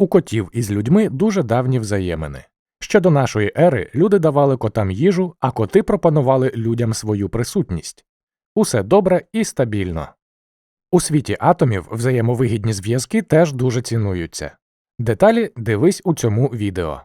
У котів із людьми дуже давні взаємини. Ще до нашої ери люди давали котам їжу, а коти пропонували людям свою присутність. Усе добре і стабільно. У світі атомів взаємовигідні зв'язки теж дуже цінуються. Деталі дивись у цьому відео.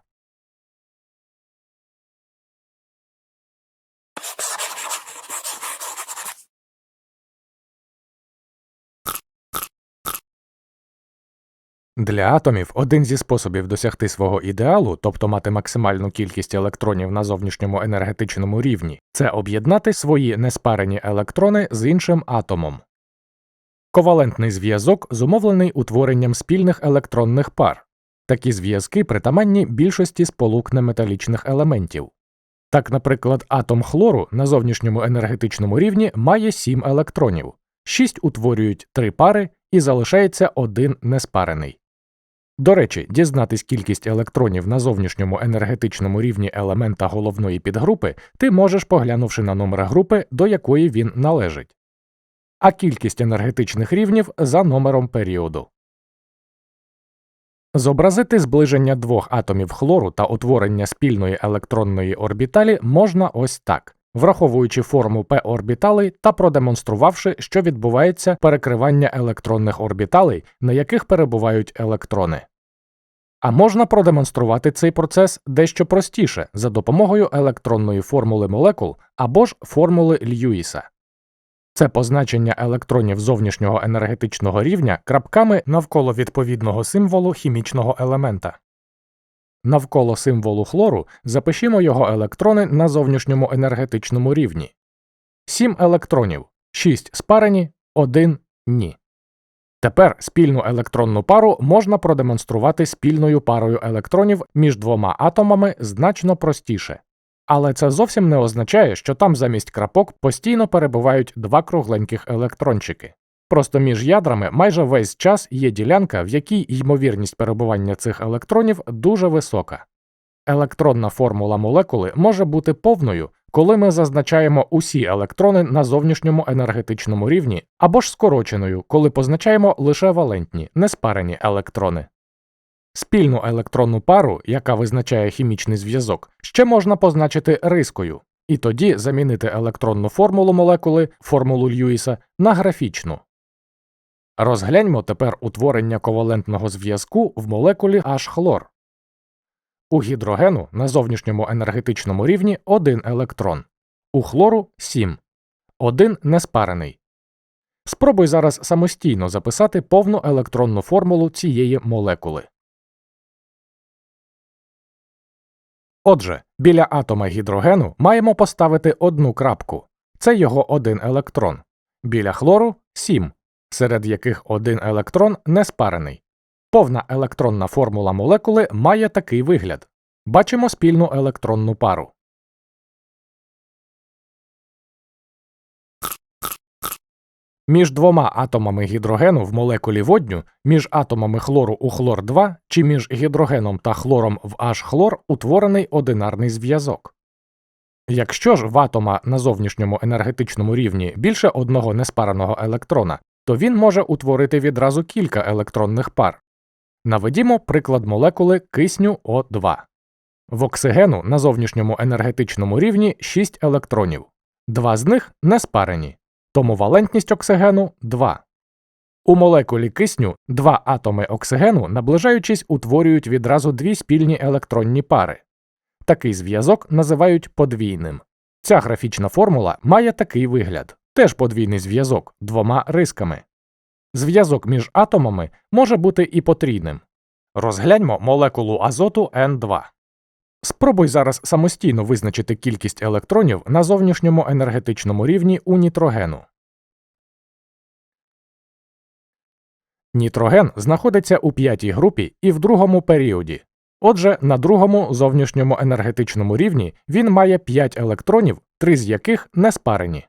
Для атомів один зі способів досягти свого ідеалу, тобто мати максимальну кількість електронів на зовнішньому енергетичному рівні, це об'єднати свої неспарені електрони з іншим атомом. Ковалентний зв'язок зумовлений утворенням спільних електронних пар. Такі зв'язки притаманні більшості сполук неметалічних елементів. Так, наприклад, атом хлору на зовнішньому енергетичному рівні має 7 електронів, 6 утворюють 3 пари і залишається один неспарений. До речі, дізнатись кількість електронів на зовнішньому енергетичному рівні елемента головної підгрупи ти можеш, поглянувши на номер групи, до якої він належить, а кількість енергетичних рівнів за номером періоду. Зобразити зближення двох атомів хлору та утворення спільної електронної орбіталі можна ось так, враховуючи форму p орбіталей та продемонструвавши, що відбувається перекривання електронних орбіталей, на яких перебувають електрони. А можна продемонструвати цей процес дещо простіше за допомогою електронної формули молекул або ж формули Льюіса. Це позначення електронів зовнішнього енергетичного рівня крапками навколо відповідного символу хімічного елемента. Навколо символу хлору запишімо його електрони на зовнішньому енергетичному рівні. 7 електронів, 6 спарені, 1 ні. Тепер спільну електронну пару можна продемонструвати спільною парою електронів між двома атомами значно простіше. Але це зовсім не означає, що там замість крапок постійно перебувають два кругленьких електрончики. Просто між ядрами майже весь час є ділянка, в якій ймовірність перебування цих електронів дуже висока. Електронна формула молекули може бути повною, коли ми зазначаємо усі електрони на зовнішньому енергетичному рівні, або ж скороченою, коли позначаємо лише валентні, неспарені електрони. Спільну електронну пару, яка визначає хімічний зв'язок, ще можна позначити рискою, і тоді замінити електронну формулу молекули, формулу Льюіса, на графічну. Розгляньмо тепер утворення ковалентного зв'язку в молекулі H-хлор. У гідрогену на зовнішньому енергетичному рівні один електрон, у хлору 7, один неспарений. Спробуй зараз самостійно записати повну електронну формулу цієї молекули. Отже, біля атома гідрогену маємо поставити одну крапку це його один електрон, біля хлору 7, серед яких один електрон не спарений. Повна електронна формула молекули має такий вигляд бачимо спільну електронну пару. Між двома атомами гідрогену в молекулі водню, між атомами хлору у хлор 2 чи між гідрогеном та хлором в H-хлор утворений одинарний зв'язок. Якщо ж в атома на зовнішньому енергетичному рівні більше одного неспареного електрона, то він може утворити відразу кілька електронних пар. Наведімо приклад молекули кисню О2. В оксигену на зовнішньому енергетичному рівні 6 електронів, два з них не спарені, тому валентність оксигену 2. У молекулі кисню два атоми оксигену, наближаючись, утворюють відразу дві спільні електронні пари. Такий зв'язок називають подвійним. Ця графічна формула має такий вигляд теж подвійний зв'язок двома рисками. Зв'язок між атомами може бути і потрійним. Розгляньмо молекулу азоту N2. Спробуй зараз самостійно визначити кількість електронів на зовнішньому енергетичному рівні у нітрогену. Нітроген знаходиться у п'ятій групі і в другому періоді. Отже, на другому зовнішньому енергетичному рівні він має 5 електронів, три з яких не спарені.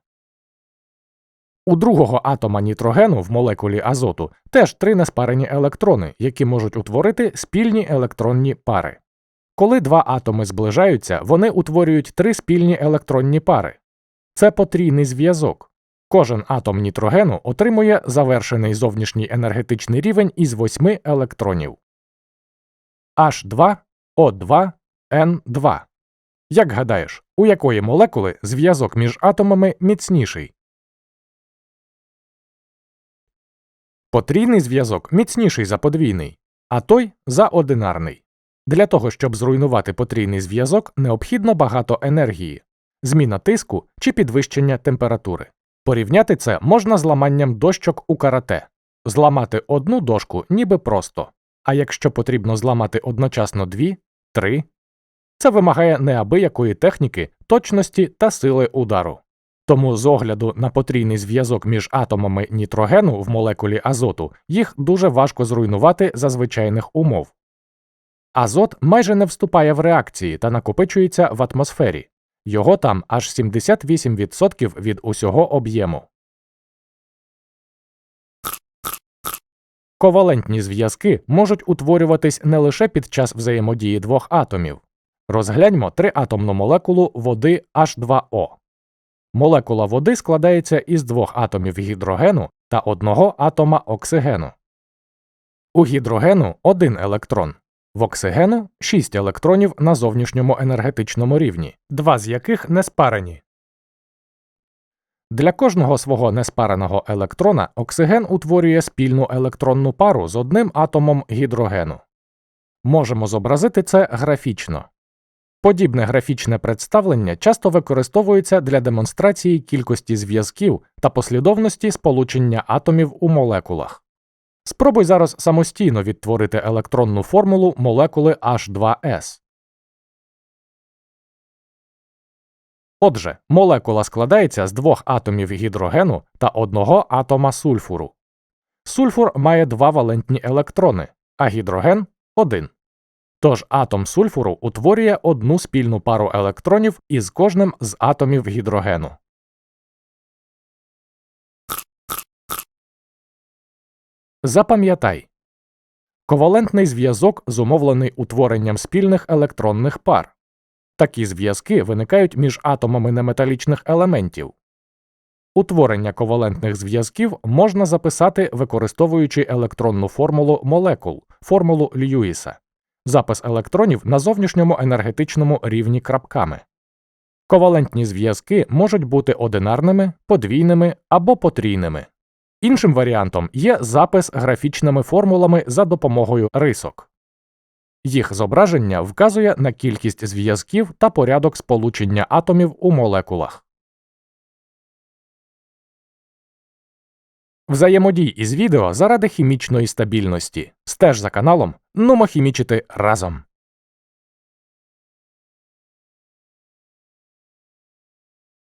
У другого атома нітрогену в молекулі азоту теж три неспарені електрони, які можуть утворити спільні електронні пари. Коли два атоми зближаються, вони утворюють три спільні електронні пари. Це потрійний зв'язок. Кожен атом нітрогену отримує завершений зовнішній енергетичний рівень із восьми електронів. H2O2N2. Як гадаєш, у якої молекули зв'язок між атомами міцніший? Потрійний зв'язок міцніший за подвійний, а той за одинарний. Для того, щоб зруйнувати потрійний зв'язок, необхідно багато енергії, зміна тиску чи підвищення температури. Порівняти це можна з ламанням дощок у карате. Зламати одну дошку ніби просто, а якщо потрібно зламати одночасно дві, три, це вимагає неабиякої техніки, точності та сили удару. Тому з огляду на потрійний зв'язок між атомами нітрогену в молекулі азоту їх дуже важко зруйнувати за звичайних умов. Азот майже не вступає в реакції та накопичується в атмосфері. Його там аж 78% від усього об'єму. Ковалентні зв'язки можуть утворюватись не лише під час взаємодії двох атомів. Розгляньмо триатомну молекулу води H2O. Молекула води складається із двох атомів гідрогену та одного атома оксигену. У гідрогену один електрон, в оксигену 6 електронів на зовнішньому енергетичному рівні, два з яких не спарені. Для кожного свого неспареного електрона оксиген утворює спільну електронну пару з одним атомом гідрогену. Можемо зобразити це графічно. Подібне графічне представлення часто використовується для демонстрації кількості зв'язків та послідовності сполучення атомів у молекулах. Спробуй зараз самостійно відтворити електронну формулу молекули H2S. Отже, молекула складається з двох атомів гідрогену та одного атома сульфуру. Сульфур має два валентні електрони, а гідроген один. Тож атом сульфуру утворює одну спільну пару електронів із кожним з атомів гідрогену. Запам'ятай ковалентний зв'язок зумовлений утворенням спільних електронних пар. Такі зв'язки виникають між атомами неметалічних елементів. Утворення ковалентних зв'язків можна записати, використовуючи електронну формулу молекул, формулу Льюіса, запис електронів на зовнішньому енергетичному рівні крапками. Ковалентні зв'язки можуть бути одинарними, подвійними або потрійними. Іншим варіантом є запис графічними формулами за допомогою рисок. Їх зображення вказує на кількість зв'язків та порядок сполучення атомів у молекулах. Взаємодій із відео заради хімічної стабільності. Стеж за каналом Нумо хімічити разом.